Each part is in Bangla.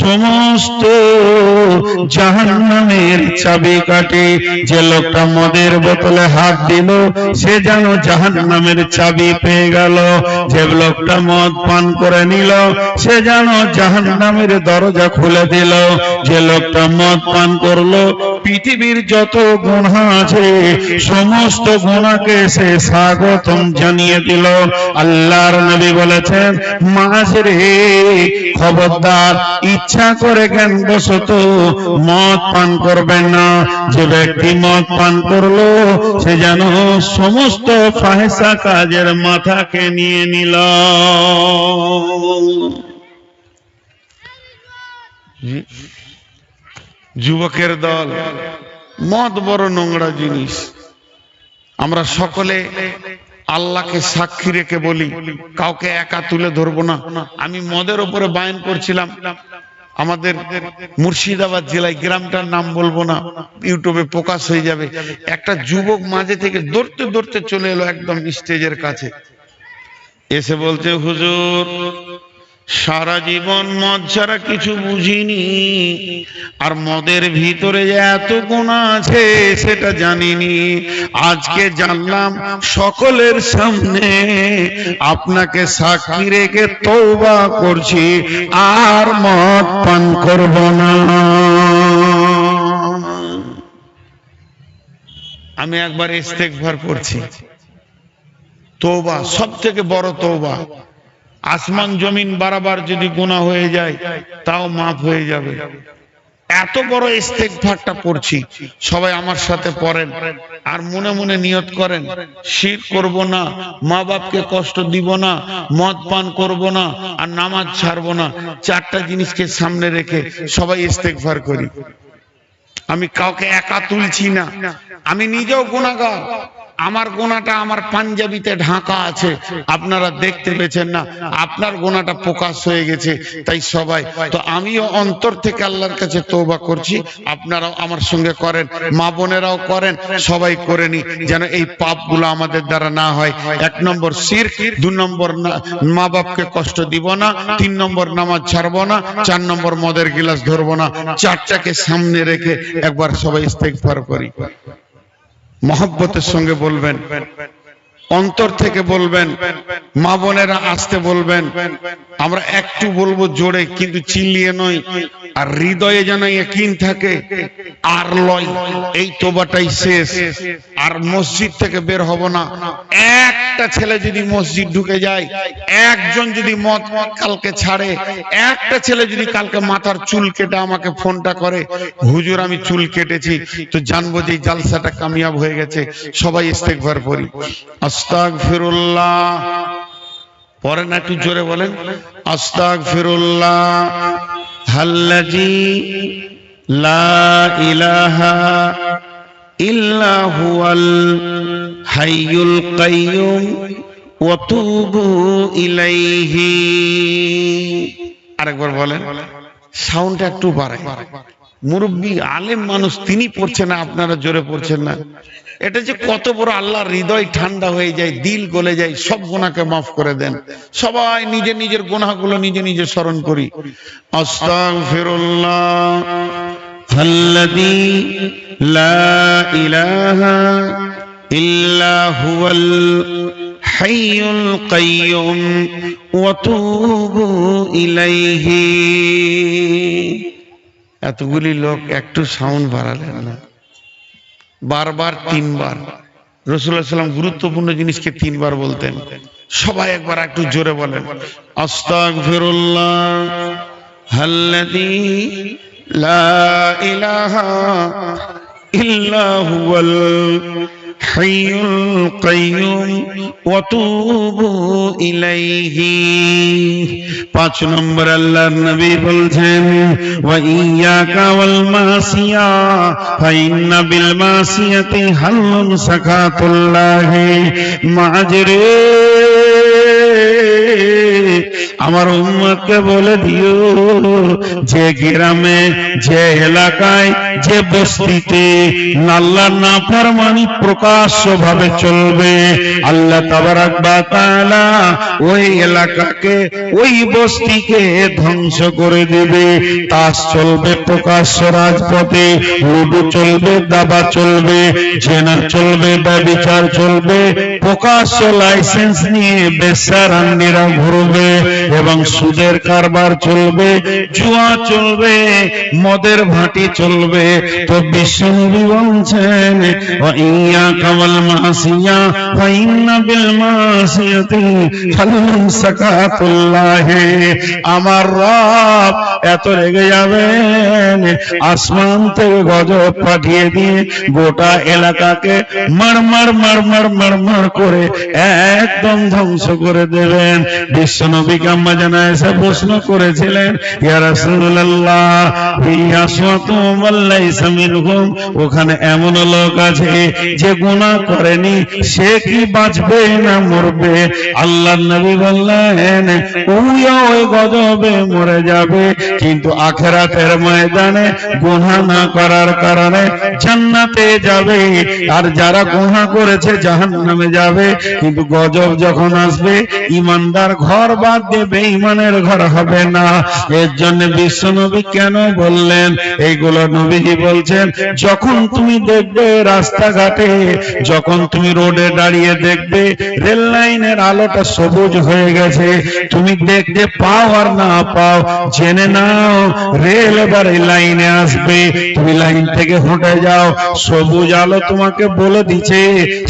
সমস্ত জাহান্নামের চাবিকাঠি যে লোকটা মদের বোতলে হাত দিল, সে যেন জাহান্নামের চাবি পেয়ে গেল। যে লোকটা মদ পান করে নিল, সে যেন জাহান্নামের দরজা খুলে দিল। যে লোকটা মদ পান করল, পৃথিবীর যত গুণা আছে, সমস্ত গুণাকে সে স্বাগতম জানিয়ে দিল। আল্লাহর নবী বলেছেন, মাঝরে খবরদার ইচ্ছা করে জ্ঞান বশত মদ পান করবেন না। যে ব্যক্তি মদ পান করল, সে যেন সমস্ত ফাহেসা কাজের মাথাকে নিয়ে নিল। যুবকের দল, মদ বড় নোংরা জিনিস। আমরা সকলে আল্লাহকে সাক্ষী রেখে বলি, কাউকে একা তুলে ধরবো না। আমি মদের ওপরে বায়ন করছিলাম। আমাদের মুর্শিদাবাদ জেলায় গ্রামটার নাম বলব না, ইউটিউবে প্রকাশ হয়ে যাবে। একটা যুবক মাঝে থেকে দৌড়তে দৌড়তে চলে এলো একদম স্টেজের কাছে। এসে বলছে, হুজুর সারা জীবন মদ ছাড়া কিছু বুঝিনি। আর মদের ভিতরে যে এত গুণ আছে, সেটা জানিনি। আজকে জানলাম সকলের সামনে আপনাকে সাক্ষী রেখে তৌবা করছি, আর মদ পান করব না। আমি একবার ইস্তেকভার করছি। তৌবা সব থেকে বড় তৌবা আসমান জমিন বারাবার যদি গুণা হয়ে যায়, তাও মাফ হয়ে যাবে। এত বড় ইস্তেকভারটা পড়ছি, সবাই আমার সাথে পড়েন আর মনে মনে নিয়ত করেন, শির করব না, মা বাপকে কষ্ট দিব না, মদ পান করব না, আর নামাজ ছাড়বো না, চারটা জিনিসকে সামনে রেখে সবাই ইস্তেকভার করি। আমি কাউকে একা তুলছি না, আমি নিজেও গুণাগার আমার গোনাটা আমার পাঞ্জাবিতে ঢাকা আছে। আপনারা দেখতে পেয়েছেন না, আপনার গোনাটা প্রকাশ হয়ে গেছে। তাই সবাই, তো আমিও অন্তর থেকে আল্লাহর কাছে তৌবা করছি। আপনারাও আমার সঙ্গে করেন, মা বোনেরাও করেন, সবাই করে নি, যেন এই পাপগুলো আমাদের দ্বারা না হয়। এক নম্বর সির দু নম্বর মা বাপকে কষ্ট দিব না, তিন নম্বর নামাজ ছাড়বো না, চার নম্বর মদের গিলাস ধরবো না। চারটাকে সামনে রেখে একবার সবাই ইস্তেগফার করি। মহব্বতের সঙ্গে বলবেন। অন্তর থেকে বলবেন, মা বোনেরা আসতে বলবেন, আমরা একটু বলব জোরে, কিন্তু চিল্লিয়ে নয়, আর হৃদয়ে যেন একিন থাকে, আর লয়, এই তোবাটাই শেষ, আর মসজিদ থেকে বের হব না। একটা ছেলে যদি মসজিদ ঢুকে যায়, একজন যদি মত কালকে ছাড়ে, একটা ছেলে যদি কালকে মাথার চুল কেটে আমাকে ফোনটা করে, হুজুর, আমি চুল কেটেছি। তো জানব যে জালসাটা কামিয়াব হয়ে গেছে, সবাই ইস্তেগফার পড়ি আস্তাগফিরুল্লাহ। পরে না একটু জোরে বলেন। আস্তাগফিরুল্লাহ। হাল্লাজি লা ইলাহা ইল্লা হুয়াল হাইয়ুল কাইয়ুম ইলাইহি। আরেকবার বলেন। সাউন্ডটা একটু বাড়ায়। মুরব্বী, আলেম মানুষ, তিনি পড়ছেন না, আপনারা জোরে পড়ছেন না। এটা যে কত বড় আল্লাহর হৃদয় ঠান্ডা হয়ে যায় দিল গলে যায় সব গুণাকে মাফ করে দেন। সবাই নিজে নিজের গুনাহগুলো নিজে নিজে স্মরণ করি। আস্তাগফিরুল্লাহ। এতগুলি লোক একটু সাউন্ড বাড়ালেন না। বারবার, তিনবার। রসুল্লাহ সাল্লাম গুরুত্বপূর্ণ জিনিসকে তিনবার বলতেন। সবাই একবার একটু জোরে বলেন, আস্তাগফিরুল্লাহ হাল্লাদি লা ইলাহা ইল্লা হুয়াল হাইয়ুল কাইয়ুম ওয়া তুবু ইলাইহি পাঁচ নম্বর আল্লাহর নবী বলছেন ওয়া ইয়াকা ওয়াল মাসিয়া ফাইন্না বিল মাসিয়াতি হাল্লুন সাকাতুল্লাহ মাজরে আমার উম্মতকে বলে দিও, যে গ্রামে, যে এলাকায়, যে বস্তিতে আল্লাহ না ফরমানি প্রকাশ্য ভাবে চলবে, আল্লাহ তাবারাক তাআলা ওই এলাকাকে, ওই বস্তিকে ধ্বংস করে দেবে। তাস চলবে প্রকাশ্য রাজপথে, লুডু চলবে, দাবা চলবে, জেনা চলবে, ব্যবিচার চলবে, প্রকাশ্য লাইসেন্স নিয়ে বেসারান্ডিরা ঘুরবে। এবং সুদের কারবার চলবে, জুয়া চলবে, মদের ভাটি চলবে। তো বিশ্বনবী বলছেন ইয়া কামাল মাসিয়া ফাইন্না বিল মাসিয়াতি ফালুন সাকাতুল্লাহ। আমার রব এত রেগে যাবেন, আসমান থেকে গজব পাঠিয়ে দিয়ে গোটা এলাকাকে মারমার মারমার মারমার করে একদম ধ্বংস করে দেবেন। বিশ্বনবী প্রশ্ন করেছিলেন ওখানে এমন লোক আছে যে গুনাহ করেনি, সে কি বাঁচবে না মরবে? আল্লাহর নবী বললেন, ওই গজবে মরে যাবে। কিন্তু আখেরাতের ময়দানে গুনাহ না করার কারণে জান্নাতে যাবে। আর যারা গুনাহ করেছে জাহান্নামে যাবে। কিন্তু গজব যখন আসবে, ইমানদার ঘর বাদ দেবে ইমানের ঘর হবে না। এর জন্য বিশ্বনবী কেন বললেন? এইগুলো নবীজি বলছেন? যখন তুমি দেখবে রাস্তাঘাটে, যখন তুমি রোডে দাঁড়িয়ে দেখবে, রেল লাইনের আলোটা সবুজ হয়ে গেছে, তুমি দেখতে পাও আর না পাও, জেনে নাও, রেল এবার লাইনে আসবে। তুমি লাইন থেকে হেঁটে যাও, সবুজ আলো তোমাকে বলে দিচ্ছে,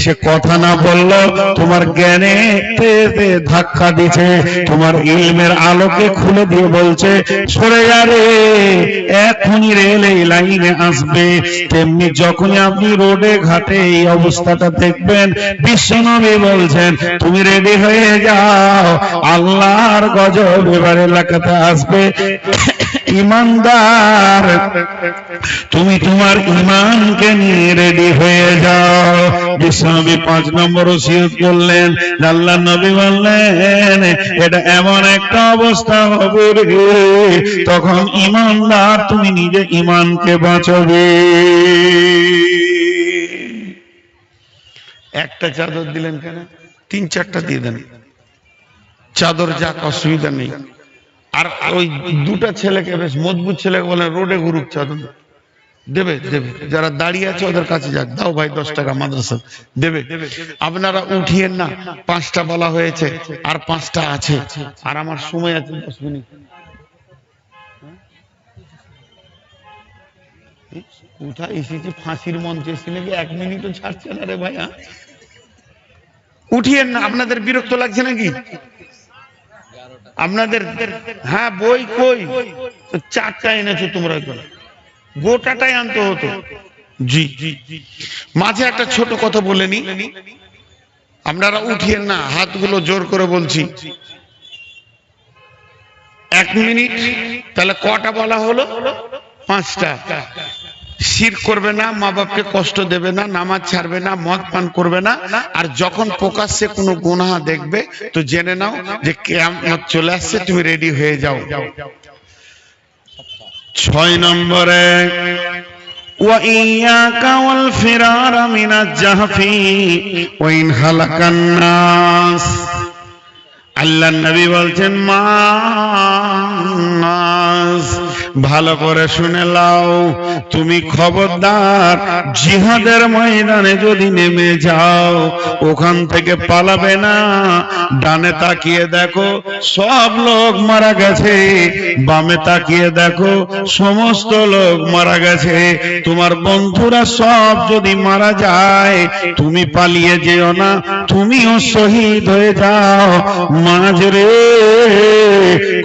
সে কথা না বলল তোমার জ্ঞানে ধাক্কা দিছে তোমার ইলমের আলোকে খুলে দিয়ে বলছে, সরে যা রে, এখনই রেল এই লাইনে আসবে। তেমনি যখনই আপনি রোডে ঘাটে এই অবস্থাটা দেখবেন, বিশ্বনবী বলছেন, তুমি রেডি হয়ে যাও, আল্লাহর গজব এবার এলাকাতে আসবে। ইমানদার, তুমি তোমার ইমানকে নিয়ে রেডি হয়ে যাও। বিশ্বনবী পাঁচ নম্বর ওসিয়ত করলেন, আল্লাহ নবী বললেন, এটা এমন একটা অবস্থা হবে তখন ইমানদার তুমি নিজে ইমানকে বাঁচাবে। একটা চাদর দিলেন কেন? তিন চারটা দিয়ে দেন। চাদর যাক, অসুবিধা নেই। আর ওই দুটা ছেলেকে বেশ মজবুত ছেলেকে বলেন রোডে ঘুরুক দেবে দেবে। যারা দাঁড়িয়ে আছে ওদের কাছে যাক। দাও ভাই দশ টাকা মাদ্রাসা। দেবে। আপনারা উঠিয়েন না। পাঁচটা বলা হয়েছে। আর পাঁচটা আছে। আর আমার সময় আছে দশ মিনিট? উঠিয়েন না। আপনাদের বিরক্ত লাগছে নাকি? আপনাদের হ্যাঁ বই কই? চারটা এনেছো তোমরা গোটাটাই আনতে হতো। জি মাঝে একটা ছোট কথা বলে নি। আপনারা উঠিয়েন না, হাতগুলো জোর করে বলছি। এক মিনিট, তাহলে কটা বলা হলো? পাঁচটা। শির করবে না মা বাপকে কষ্ট দেবে না নামাজ ছাড়বে না মদ পান করবে না আর যখন প্রকাশ্যে কোনো গুনাহ দেখবে তো জেনে নাও যে কেয়ামত চলে আসছে তুমি রেডি হয়ে যাও ছয় নম্বরে وإياك والفرار من الجهف وإن هلك الناس আল্লাহ নবী বলছেন মাস ভালো করে শুনে লাও। তুমি খবরদার, জিহাদের ময়দানে যদি নেমে যাও, ওখান থেকে পালাবে না। ডানে তাকিয়ে দেখো, সব লোক মারা গেছে। বামে তাকিয়ে দেখো, সমস্ত লোক মারা গেছে। তোমার বন্ধুরা সব যদি মারা যায়, তুমি পালিয়ে যেও না, তুমিও শহীদ হয়ে যাও। মাঝ রে,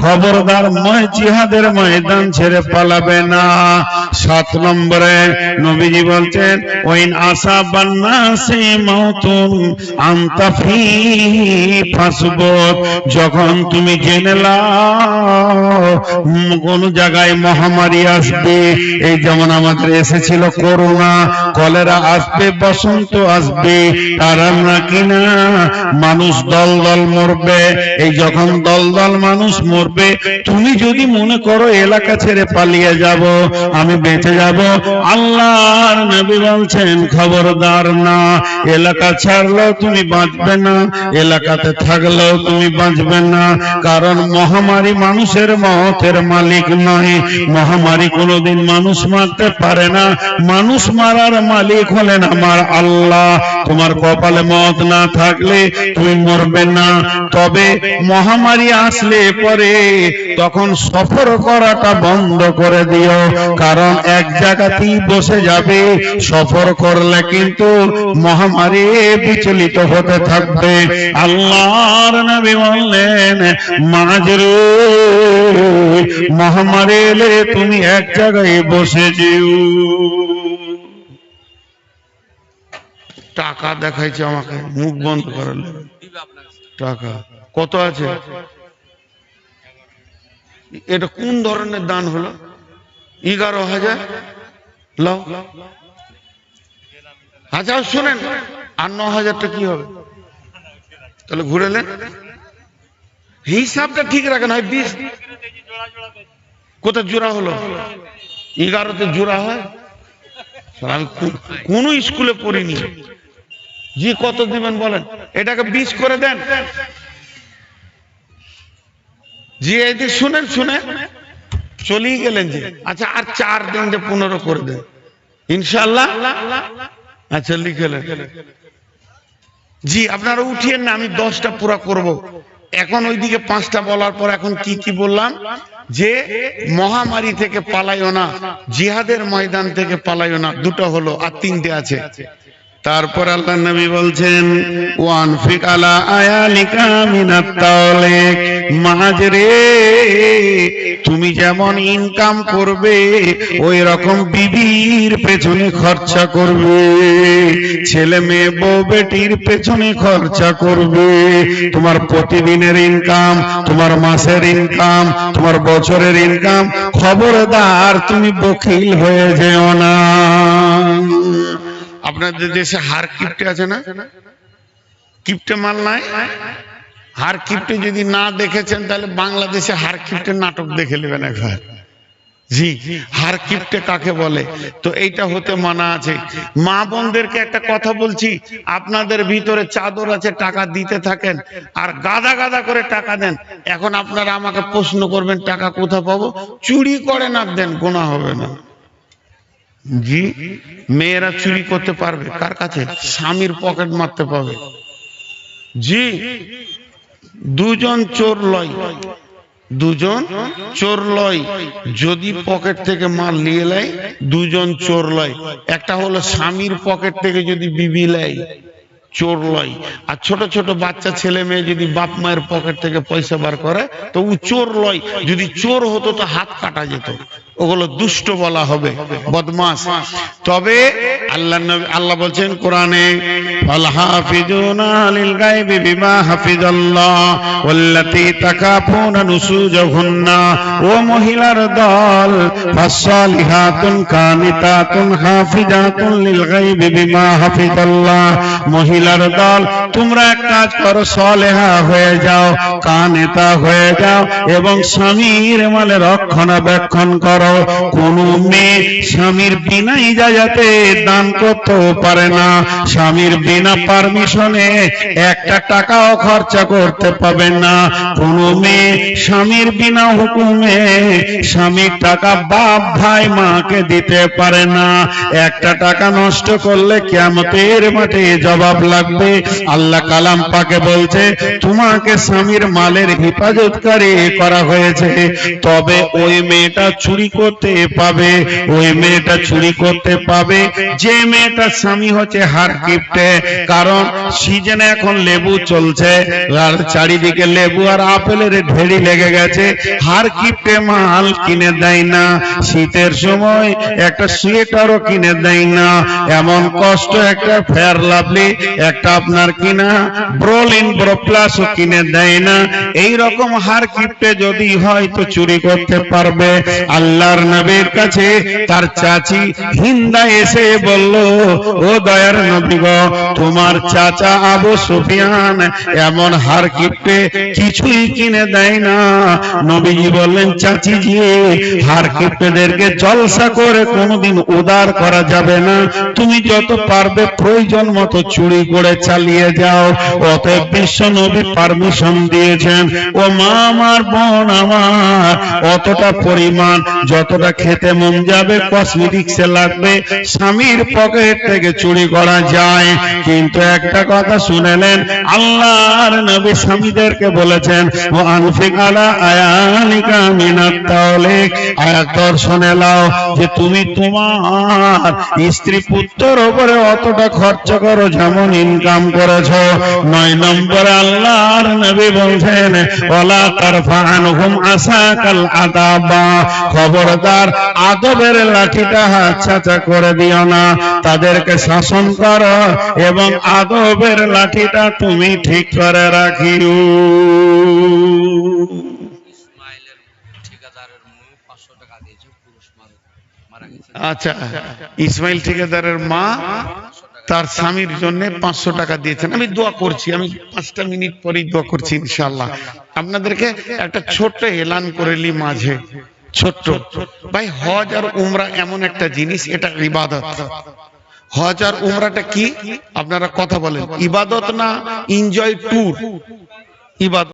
খবরদার ময়, জিহাদের ময়দান ছেড়ে পালাবে না। সাত নম্বরে নবীজি বলছেন, ওইন আশা বান্না সে মাউতুন আন্তাফি ফাসবত যখন তুমি জেনে কোন জায়গায় মহামারী আসবে, এই যেমন আমাদের এসেছিল করোনা, কলেরা আসবে, বসন্ত আসবে তারা না? কিনা মানুষ দল দল মরবে। এই যখন দল দল মানুষ মরবে, তুমি যদি মনে করো এলাকা পালিয়ে যাব, আমি বেঁচে যাব। আল্লাহর নবী বলছেন, খবরদার না, এলাকা ছাড়লেও তুমি বাঁচবে না, এলাকাতে থাকলেও তুমি বাঁচবে না। কারণ মহামারী মানুষের মতের মালিক নয়। মহামারী কোনোদিন মানুষ মারতে পারে না। মানুষ মারার মালিক হলেন আমার আল্লাহ। তোমার কপালে মত না থাকলে তুমি মরবে না। তবে মহামারী আসলে পরে তখন সফর করাটা বন্ধ করে দিও। কারণ এক জায়গাতেই বসে যাবে, সফর করলে কিন্তু মহামারী বিচলিত হতে থাকবে। আল্লাহর নবী বললেন মাজরে মহামারী এলে তুমি এক জায়গায় বসে যেও। টাকা দেখাইছে আমাকে, মুখ বন্ধ করালে টাকা, কত আছে? এটা কোন ধরনের দান হলো? এগারো হাজার? লাও। আচ্ছা শুনেন, আর ন হাজারটা কি হবে? তাহলে ঘুরেলেন হিসাবটা ঠিক রাখেন, হয় বিশ। কোথায় জোড়া হলো? এগারোতে জোড়া হয়? আমি কোন স্কুলে পড়িনি। জি কত দিবেন বলেন? এটাকে বিশ করে দেন। জি, এই শুনেন শুনেন। চলেই গেলেন যে। আচ্ছা আর চার দিন যে পনেরো করে দেন। ইনশাল্লাহ আচ্ছা লিখেলেন জি, আপনারা উঠিয়েন না আমি দশটা পুরা করব। এখন ওইদিকে পাঁচটা বলার পর এখন কি কি বললাম? যে মহামারী থেকে পালাইও না, জিহাদের ময়দান থেকে পালাইও না, দুটো হলো আর তিনটে আছে। তারপর আল্লাহ নবী বলছেন ওয়ান ফিক আলা আয়ালিকা মিনাত তাওলিক। মাহাজরে, তুমি যেমন ইনকাম করবে ওই রকম বিবির পেছনে খরচা করবে। ছেলে মেয়ে, বউ, বেটির পেছনে খরচা করবে। তোমার প্রতিদিনের ইনকাম, তোমার মাসের ইনকাম, তোমার বছরের ইনকাম, খবরদার তুমি বকিল হয়ে যেও না। আপনাদের দেশে হার কিপটে আছে না? কিপটে মাল নাই? হার কিপটে যদি না দেখেছেন তাহলে বাংলাদেশে হার কিপটে নাটক দেখে নেবেন একবার। জি হার কিপটে কাকে বলে? তো এইটা হতে মানা আছে। মা বোনদেরকে একটা কথা বলছি আপনাদের ভিতরে চাদর আছে টাকা দিতে থাকেন আর গাদা গাদা করে টাকা দেন। এখন আপনারা আমাকে প্রশ্ন করবেন টাকা কোথা পাবো? চুরি করে না দেন গোনা হবে না। জি, মেয়েরা চুরি করতে পারবে। কার কাছে? স্বামীর পকেট মারতে পাবে জি, দুজন চোর লয়। দুজন চোর লয়। যদি পকেট থেকে মাল নিয়ে নেয়, দুজন চোর লয়। একটা হলো স্বামীর পকেট থেকে যদি বিবি নেয়, চোর লয়। আর ছোট ছোট বাচ্চা, ছেলে মেয়ে যদি বাপ মায়ের পকেট থেকে পয়সা বার করে, তো চোর লয়। যদি চোর হতো, তো হাত কাটা যেত। ওগুলো দুষ্ট বলা হবে বদমাস তবে আল্লাহ আল্লাহ বলছেন কোরআনে মহিলার দল তোমরা এক কাজ করো, সলেহা হয়ে যাও, কানেতা হয়ে যাও এবং স্বামীর মালে রক্ষণাবেক্ষণ করো। কোন মেয়ে স্বামীর বিনা ইজাজাতে দান করতেও পারে না। স্বামীর বিনা পারমিশনে একটা টাকাও খরচা করতে পাবে না। কোন মেয়ে স্বামীর বিনা হুকুমে স্বামীর টাকা বাপ ভাই মাকে দিতে পারে না। একটা টাকা নষ্ট করলে কেমতের মাঠে জবাব লাগবে। আল্লাহ কালাম পাকে বলছে, তোমাকে স্বামীর মালের হেফাজতকারী করা হয়েছে। তবে ওই মেয়েটা চুরি করতে পাবে, ওই মেয়েটা চুরি করতে পাবে। যে মেয়েটা স্বামী হচ্ছে হার কিপটে কারণ সিজনে এখন লেবু চলছে, আর চারিদিকে লেবু আর আপেলের ঢেড়ি লেগে গেছে। হার কিপটে মাল কিনে দেয় না, শীতের সময় একটা সোয়েটারও কিনে দেয় না। এমন কষ্ট, একটা ফেয়ার লাভলি একটা আপনার কিনা ব্রোলিন ব্রো প্লাসও কিনে দেয় না। এই রকম হার কিপটে যদি হয় তো চুরি করতে পারবে। আল্লাহর নবীর কাছে, তার চাচি হিন্দা এসে বলল, ও দয়ার নবী গো, তোমার চাচা আবু সুফিয়ান এমন হার কিপটে কিছুই কিনে দেয় না। নবীজি বললেন চাচি জি হার কিপটেদেরকে জলসা করে কোনোদিন উদার করা যাবে না। তুমি যত পারবে প্রয়োজন মতো চুরি করে চালিয়ে যাও। অতএব বিশ্ব নবী পারমিশন দিয়েছেন, ও মা, আমার বোন আমার, অতটা পরিমাণ যতটা খেতে মন যাবে কসমেটিক্সে লাগবে, স্বামীর পকেট থেকে চুরি করা যায়। কিন্তু একটা কথা শুনেলেন আল্লাহর নবী স্বামীদেরকে বলেছেন ও আনফিক আলা আয়ানিকা মিনাত তাওলিক। আয়াত দর্শনে লাও যে তুমি তোমার স্ত্রী পুত্রের উপরে অতটা খরচ করো যেমন ইনকাম করেছ। নয় নম্বরে আল্লাহর নবী বলছেন ওলা তারফানহুম আসাকাল আদাবা খবরদার আদবের লাঠিটা হাত ছাঁচা করে দিও না। তাদেরকে শাসন করো এবং আদবের লাঠিটা তুমি ঠিক করে রাখিও। আচ্ছা ইসমাইল ঠিকাদারের মা তার স্বামীর জন্য পাঁচশো টাকা দিয়েছেন। আমি দোয়া করছি, আমি পাঁচটা মিনিট পরেই দোয়া করছি ইনশাল্লাহ আপনাদেরকে একটা ছোট্ট এলান করে নি মাঝে। ছোট্ট। ভাই, হজ আর উমরা এমন একটা জিনিস, এটা ইবাদত। হজ আর উমরাটা কি? আপনারা কথা বলেন। ইবাদত না এনজয় ট্যুর ইবাদত।